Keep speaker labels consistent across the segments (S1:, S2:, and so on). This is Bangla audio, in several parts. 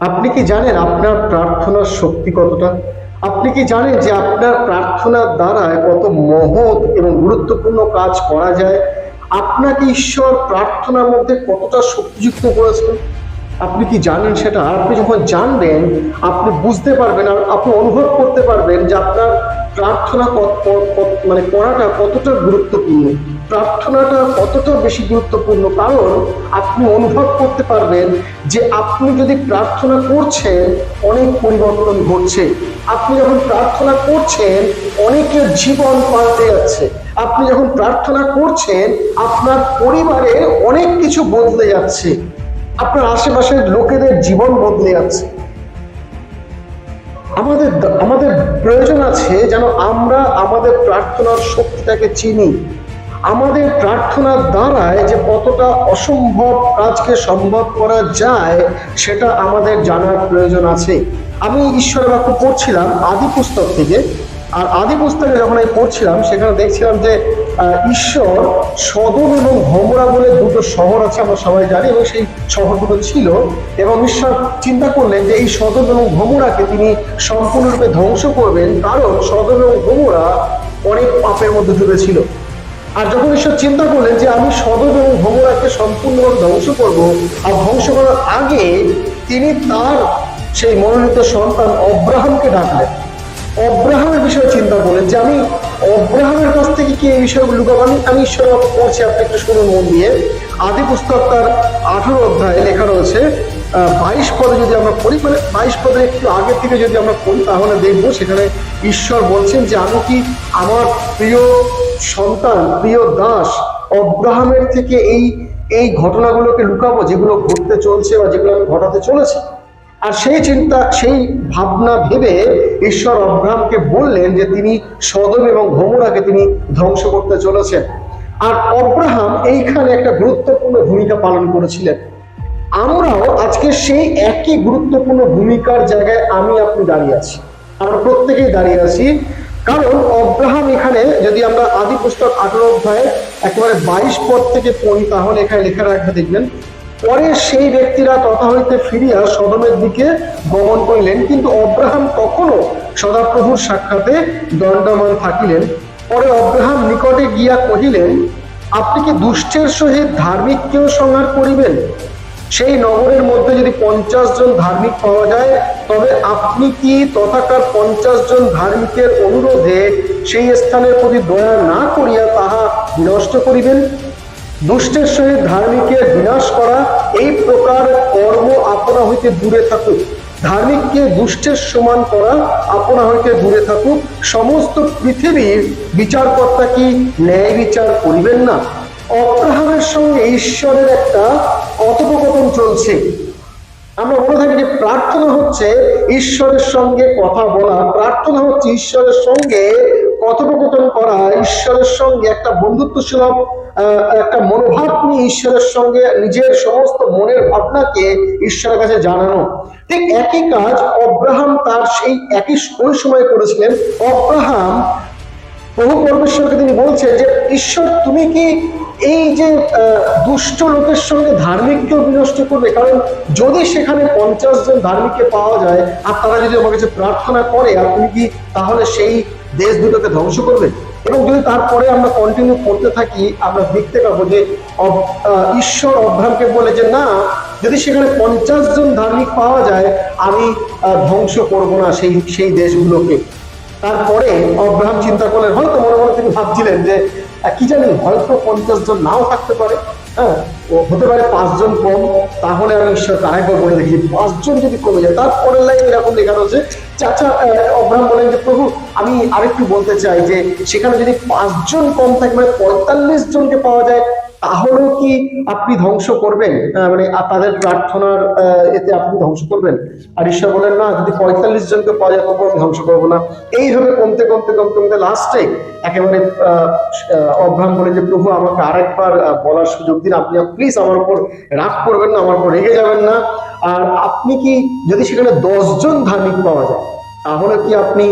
S1: আপনি কি জানেন আপনার প্রার্থনার শক্তি কতটা? আপনি কি জানেন যে আপনার প্রার্থনার দ্বারায় কত মহৎ এবং গুরুত্বপূর্ণ কাজ করা যায়? আপনাকে ঈশ্বর প্রার্থনার মধ্যে কতটা শক্তিযুক্ত করেছেন? আপনি কি জানেন সেটা? আপনি যখন জানবেন, আপনি বুঝতে পারবেন আর আপনি অনুভব করতে পারবেন যে আপনার প্রার্থনা মানে করাটা কতটা গুরুত্বপূর্ণ? প্রার্থনাটা কতটা বেশি গুরুত্বপূর্ণ? কারণ আপনি অনুভব করতে পারবেন যে আপনি যদি প্রার্থনা করছেন, অনেক পরিবর্তন ঘটছে। আপনি যখন প্রার্থনা করছেন, অনেকের জীবন পাল্টে যাচ্ছে। আপনি যখন প্রার্থনা করছেন, আপনার পরিবারে অনেক কিছু বদলে যাচ্ছে। আপনার আশেপাশের লোকেদের জীবন বদলে যাচ্ছে। আমাদের আমাদের প্রয়োজন আছে যেন আমরা আমাদের প্রার্থনার শক্তিটাকে চিনি। আমাদের প্রার্থনার দ্বারায় যে কতটা অসম্ভব কাজকে সম্ভব করা যায়, সেটা আমাদের জানার প্রয়োজন আছে। আমি ঈশ্বরের বাক্য পড়ছিলাম আদি পুস্তক থেকে, আর আদি পুস্তকে যখন আমি পড়ছিলাম, সেখানে দেখছিলাম যে ঈশ্বর সদম এবং ভমরা বলে দুটো শহর আছে, আমরা সবাই জানি, এবং সেই শহর দুটো ছিল। এবং ঈশ্বর চিন্তা করলেন যে এই সদম এবং ভমরাকে তিনি সম্পূর্ণরূপে ধ্বংস করবেন, কারণ সদম এবং ভমরা অনেক পাপের মধ্যে ডুবেছিল। আর যখন ঈশ্বর চিন্তা করলেন যে আমি সদম এবং ভমরাকে সম্পূর্ণভাবে ধ্বংস করব, আর ধ্বংস করার আগে তিনি তার সেই মনোনীত সন্তান অব্রাহামকে ডাকলেন। অব্রাহামের বিষয়ে চিন্তা করলেন যে আমি এই বিষয়গুলো লুকাবো আমি বাক্য পড়ছি আপনি একটু শুনুন মন দিয়ে। আদি পুস্তক তার আঠারো অধ্যায়ে লেখা রয়েছে বাইশ পদে যদি আমরা পড়ি মানে বাইশ পদে একটু আগের থেকে যদি আমরা পড়ি, তাহলে দেখব সেখানে ঈশ্বর বলছেন যে, আমি কি আমার প্রিয় সন্তান, প্রিয় দাস অব্রাহামের থেকে এই এই ঘটনাগুলোকে লুকাবো, যেগুলো ঘটতে চলছে বা যেগুলো আমি ঘটাতে চলেছি? আর সেই চিন্তা, সেই ভাবনা ভেবে ঈশ্বর অব্রাহামকে বললেন যে তিনি সদম এবং ভমরাকে তিনি ধ্বংস করতে চলেছেন। আর অব্রাহাম এইখানে একটা গুরুত্বপূর্ণ ভূমিকা পালন করেছিলেন। আমরাও আজকে সেই একই গুরুত্বপূর্ণ ভূমিকার জায়গায় আমি, আপনি দাঁড়িয়ে আছি। আমরা প্রত্যেকেই দাঁড়িয়ে আছি। কারণ অব্রাহাম এখানে, যদি আমরা আদি পুস্তক আঠারো অধ্যায়ে একেবারে বাইশ পদ থেকে পড়ি, তাহলে এখানে লেখা রাখবে দেখবেন পরে সেই ব্যক্তিরা তথা হইতে ফিরিয়া সদমের দিকে গমন করিলেন, কিন্তু অব্রাহাম তখনও সদাপ্রভুর সাক্ষাতে দণ্ডমান থাকিলেন। পরে অব্রাহাম নিকটে গিয়া কহিলেন, আপনি কি দুষ্টের সহিত ধার্মিক ধার্মিককেও সংহার করিবেন? সেই নগরের মধ্যে যদি পঞ্চাশ জন ধার্মিক পাওয়া যায়, তবে আপনি কি তথাকার পঞ্চাশ জন ধার্মিকের অনুরোধে সেই স্থানের প্রতি দয়া না করিয়া তাহা নষ্ট করিবেন? দুষ্টের সহিত ধার্মিকের বিনাশ করা, এই প্রকার কর্ম আপনা হইতে দূরে থাকুক। ধার্মিককে দুষ্টের সমান করা আপনা হইতে দূরে থাকুক। সমস্ত পৃথিবীর বিচারকর্তা কি ন্যায় বিচার করিবেন না? অপ্রাহারের সঙ্গে ঈশ্বরের একটা কথোপকথন চলছে। আমরা বলে থাকি যে প্রার্থনা হচ্ছে ঈশ্বরের সঙ্গে কথা বলা, প্রার্থনা হচ্ছে ঈশ্বরের সঙ্গে কথোপকথন করা, ঈশ্বরের সঙ্গে একটা বন্ধুত্ব সুলভ একটা মনোভাব নিয়ে ঈশ্বরের সঙ্গে নিজের সমস্ত মনের ভাবনাকে ঈশ্বরের কাছে জানানো। ঠিক একই কাজ অব্রাহাম তার সেই একই ওই সময় করেছিলেন। অব্রাহাম প্রভু পরমেশ্বরকে তিনি বলছেন যে, ঈশ্বর তুমি কি এই যে দুষ্ট লোকের সঙ্গে ধার্মিককেও বিনষ্ট করবে, কারণ যদি সেখানে পঞ্চাশ জন ধার্মিককে পাওয়া যায়, আর তারা যদি আমার কাছে প্রার্থনা করে, আর তুমি কি তাহলে সেই দেশ দুটোকে ধ্বংস করবে? এবং যদি তারপরে আমরা কন্টিনিউ করতে থাকি, আমরা দেখতে পাবো যে ঈশ্বর অব্রাহামকে বলে যে, না, যদি সেখানে পঞ্চাশ জন ধার্মিক পাওয়া যায়, আমি ধ্বংস করব না সেই সেই দেশগুলোকে। তারপরে অব্রাহাম চিন্তা করলেন, হয়তো মনে মনে তিনি ভাবছিলেন যে কি জানেন, হয়তো পঞ্চাশ জন নাও থাকতে পারে হ্যাঁ? হতে পারে পাঁচজন কম, তাহলে আমি ঈশ্বর আরেকবার বলে দেখি পাঁচজন যদি কমে যায়, তারপরের লাইন এরকম লেখা রয়েছে চাচা অব্রাহাম বলেন যে, প্রভু, আমি আরেকটু বলতে চাই যে, সেখানে যদি পাঁচজন কম থাকে মানে পঁয়তাল্লিশ জনকে পাওয়া যায় তাহলেও কি আপনি ধ্বংস করবেন? মানে তাদের প্রার্থনার এতে আপনি ধ্বংস করবেন? আর ঈশ্বর বলেন, না, যদি পঁয়তাল্লিশ জনকে পাওয়া যায়, তবুও আমি ধ্বংস করব না। এইভাবে কমতে কমতে কমতে কমতে লাস্টে একেবারে অব্রাহাম বলে যে, প্রভু, আমাকে আরেকবার বলার সুযোগ দিন। আপনি প্লিজ আমার উপর রাগ করবেন না, আমার উপর রেগে যাবেন না। আর আপনি কি, যদি সেখানে দশজন ধার্মিক পাওয়া যায়, তাহলে কি আপনি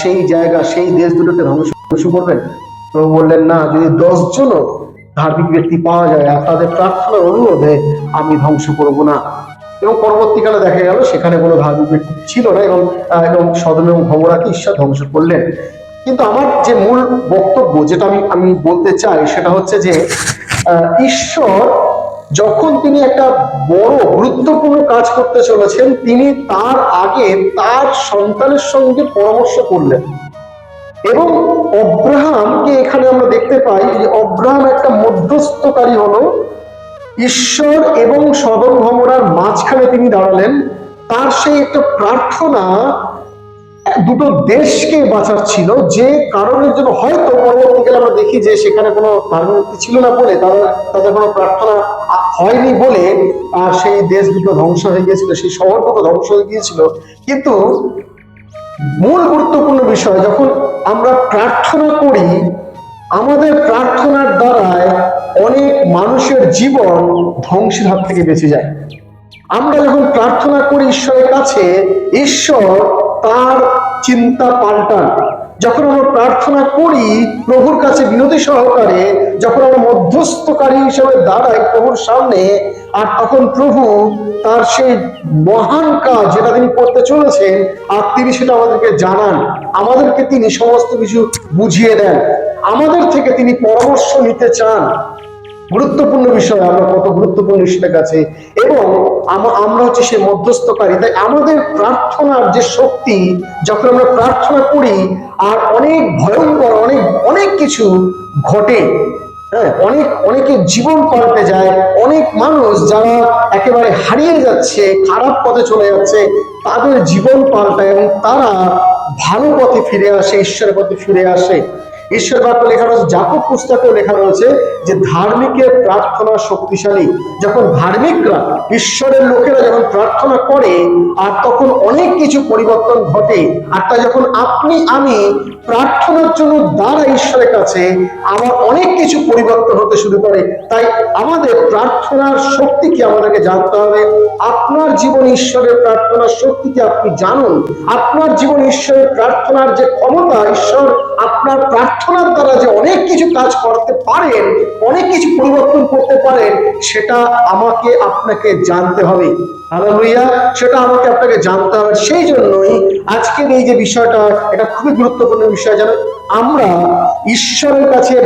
S1: সেই জায়গা, সেই দেশ দুটোকে ধ্বংস করবেন? প্রভু বললেন, না, যদি দশজনও ধার্মিক ব্যক্তি পাওয়া যায় আর তাদের প্রার্থনার অনুরোধে আমি ধ্বংস করব না। এবং পরবর্তীকালে দেখা গেল সেখানে কোনো ধার্মিক ব্যক্তি ছিল না এবং এবং সদম এবং ভবরাকে ঈশ্বর ধ্বংস করলেন। কিন্তু আমার যে মূল বক্তব্য যেটা আমি আমি বলতে চাই সেটা হচ্ছে যে ঈশ্বর যখন তিনি একটা বড় গুরুত্বপূর্ণ কাজ করতে চলেছেন, তিনি তার আগে তার সন্তানের সঙ্গে পরামর্শ করলেন। এবং অব্রাহামকে এখানে ঈশ্বর এবং সদম ভমরার মাঝখানে তিনি দাঁড়ালেন। তার সেই একটা প্রার্থনা দুটো দেশকে বাঁচাচ্ছিল যে কারণের জন্য হয়তো পরবর্তীকালে আমরা দেখি যে সেখানে কোনো ধার্মিক ছিল না বলে, তারা তাদের কোনো প্রার্থনা হয়নি বলে, আর সেই দেশ দুটো ধ্বংস হয়ে গিয়েছিল, সেই শহর দুটো ধ্বংস হয়ে গিয়েছিল। কিন্তু মূল গুরুত্বপূর্ণ বিষয়, যখন আমরা প্রার্থনা করি, আমাদের প্রার্থনার দ্বারায় অনেক মানুষের জীবন ধ্বংসের হাত থেকে বেঁচে যায়। আমরা যখন প্রার্থনা করি ঈশ্বরের কাছে, ঈশ্বর তার চিন্তা পাল্টান। যখন আমরা প্রার্থনা করি প্রভুর কাছে বিনতি সহকারে, যখন আমরা মধ্যস্থকারী হিসেবে দাঁড়াই প্রভুর সামনে, আর তখন প্রভু তার সেই মহান কাজ যেটা তিনি করতে চলেছেন, আর তিনি সেটা আমাদেরকে জানান। আমাদেরকে তিনি সমস্ত কিছু বুঝিয়ে দেন। আমাদের থেকে তিনি পরামর্শ নিতে চান। গুরুত্বপূর্ণ বিষয়, আমরা কত গুরুত্বপূর্ণ ঈশ্বরের কাছে। এবং আমরা হচ্ছে সে মধ্যস্থকারী। তাই আমাদের প্রার্থনার যে শক্তি, যখন আমরা প্রার্থনা করি, আর অনেক ভয়ঙ্কর, অনেক অনেক কিছু ঘটে হ্যাঁ অনেক অনেকের জীবন পাল্টে যায়। অনেক মানুষ যারা একেবারে হারিয়ে যাচ্ছে, খারাপ পথে চলে যাচ্ছে, তাদের জীবন পাল্টায় এবং তারা ভালো পথে ফিরে আসে, ঈশ্বরের পথে ফিরে আসে। ঈশ্বর বাক্য লেখা রয়েছে জাকব পুস্তকেও লেখা রয়েছে যে ধার্মিকের প্রার্থনা শক্তিশালী। যখন ধার্মিকরা ঈশ্বরের লোকেরা যখন প্রার্থনা করে, আর তখন অনেক কিছু পরিবর্তন ঘটে। আর তাই যখন আপনি, আমি প্রার্থনার জন্য দ্বারা ঈশ্বরের কাছে আমার অনেক কিছু পরিবর্তন হতে শুরু করে, তাই আমাদের প্রার্থনার শক্তি কি আমাদেরকে জানতে হবে? আপনার জীবন ঈশ্বরের প্রার্থনার শক্তি কি আপনি জানুন? আপনার জীবন ঈশ্বরের প্রার্থনার যে ক্ষমতা, ঈশ্বর আপনার প্রার্থনার দ্বারা যে অনেক কিছু কাজ করতে পারেন, অনেক কিছু পরিবর্তন করতে পারেন, সেটা আমাকে, আপনাকে জানতে হবে। হালেলুয়া, সেটা আমাকে আপনাকে জানতে হবে। সেই জন্যই আজকের এই যে বিষয়টা, এটা খুবই গুরুত্বপূর্ণ বিষয়, যেন আমরা ঈশ্বরের কাছে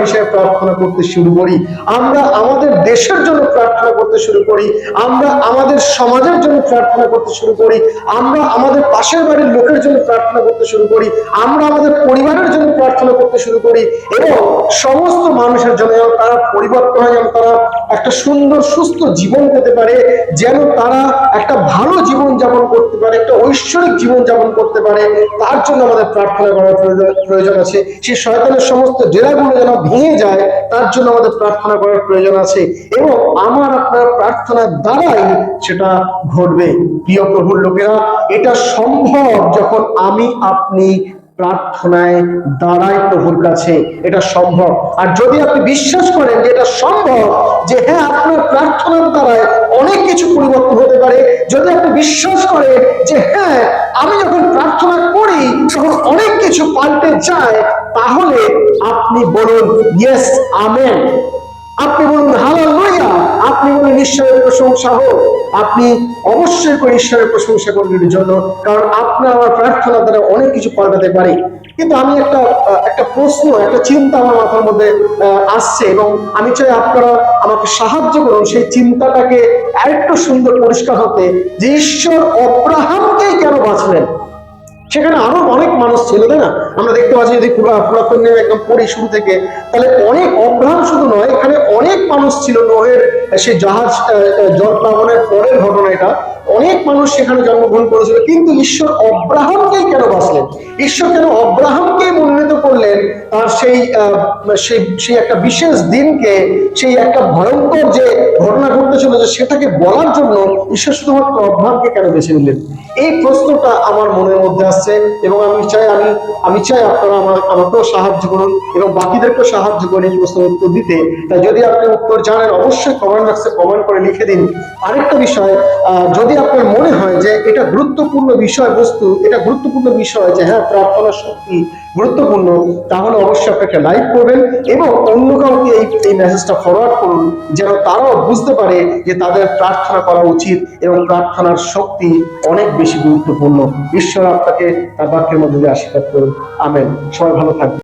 S1: হিসেবে প্রার্থনা করতে শুরু করি। আমরা আমাদের দেশের জন্য প্রার্থনা করতে শুরু করি। আমরা আমাদের সমাজের জন্য প্রার্থনা করতে শুরু করি। আমরা আমাদের পাশের বাড়ির লোকের জন্য প্রার্থনা করতে শুরু করি। আমরা আমাদের পরিবারের জন্য প্রার্থনা করতে শুরু করি। এবং সমস্ত মানুষের জন্য যেন তারা পরিবর্তন হয়, যেন তারা একটা সুন্দর, সুস্থ জীবন পেতে পারে। যেন তারা একটা ভালো জীবন যাপন করতে পারে, একটা ঐশ্বরিক জীবন যাপন করতে পারে, তার জন্য আমাদের প্রার্থনা করার প্রয়োজন- আছে। সেই শয়তানের সমস্ত জেলাগুলো যেন ভেঙে যায়, তার জন্য আমাদের প্রার্থনা করার প্রয়োজন আছে। এবং আমার আপনার প্রার্থনার দ্বারাই সেটা ঘটবে। প্রিয় প্রভুর লোকেরা, এটা সম্ভব যখন আমি, আপনি প্রার্থনায় দাঁড়াই প্রভুর কাছে, এটা সম্ভব। আর যদি আপনি বিশ্বাস করেন যে এটা সম্ভব, যে হ্যাঁ আপনার প্রার্থনার দ্বারায় অনেক কিছু পরিবর্তন হতে পারে, যদি আপনি বিশ্বাস করেন যে হ্যাঁ আমি যখন প্রার্থনা করি তখন অনেক কিছু পাল্টে যায়, তাহলে আপনি বলুন ইয়েস আমেন আপনি বলুন হালেলুয়া আপনি বলুন ঈশ্বরের প্রশংসা হোক। আপনি অবশ্যই করে ঈশ্বরের প্রশংসা করবেন জন্য, কারণ আপনার আমার প্রার্থনা দ্বারা অনেক কিছু পাল্টাতে পারে। কিন্তু আমি একটা একটা প্রশ্ন, একটা চিন্তা আমার মাথার মধ্যে আসছে এবং আমি চাই আপনারা আমাকে সাহায্য করুন সেই চিন্তাটাকে আরেকটু সুন্দর পরিষ্কার হতে। যে ঈশ্বর অব্রাহামকেই কেন বাঁচলেন? সেখানে আরও অনেক মানুষ ছিল, তাই না? আমরা দেখতে পাচ্ছি যদি পুরা- পুরাতন নিয়ম একদম পড়ি শুরু থেকে, তাহলে অনেক অব্রাহাম শুধু নয় অনেক মানুষ ছিল নোহের সেই জাহাজ জল প্লাবনের পরের ঘটনা এটা। অনেক মানুষ সেখানে জন্মগ্রহণ করেছিল, কিন্তু ঈশ্বর অব্রাহামকেই কেন বাঁচলেন? ঈশ্বর কেন অব্রাহামকেই মনোনীত করলেন? সেই সেই একটা বিশেষ দিনকে, সেই একটা ভয়ঙ্কর যে ঘটনা ঘটতে চলেছে সেটাকে বলার জন্য ঈশ্বর শুধুমাত্র অব্রাহামকে কেন বেছে নিলেন? এই প্রশ্নটা আমার মনের মধ্যে আসছে এবং আমি চাই, আমি আমি চাই আপনারা আমার, আমাকেও সাহায্য করুন এবং বাকিদেরকেও সাহায্য করুন এই প্রশ্নের উত্তর দিতে। তাই যদি আপনি উত্তর জানেন, অবশ্যই কমেন্ট বক্সে কমেন্ট করে লিখে দিন। আরেকটা বিষয় যদি আপনার মনে হয় যে এটা গুরুত্বপূর্ণ বিষয়বস্তু, এটা গুরুত্বপূর্ণ বিষয় যে হ্যাঁ প্রার্থনা শক্তি গুরুত্বপূর্ণ, তাহলে অবশ্যই আপনাকে লাইক করবেন এবং অন্য কাউকে এই এই মেসেজটা ফরওয়ার্ড করুন, যেন তারাও বুঝতে পারে যে তাদের প্রার্থনা করা উচিত এবং প্রার্থনার শক্তি অনেক বেশি গুরুত্বপূর্ণ। ঈশ্বর আপনাকে তার বাক্যের মধ্যে আশীর্বাদ করুন। আমেন। সবাই ভালো থাকবে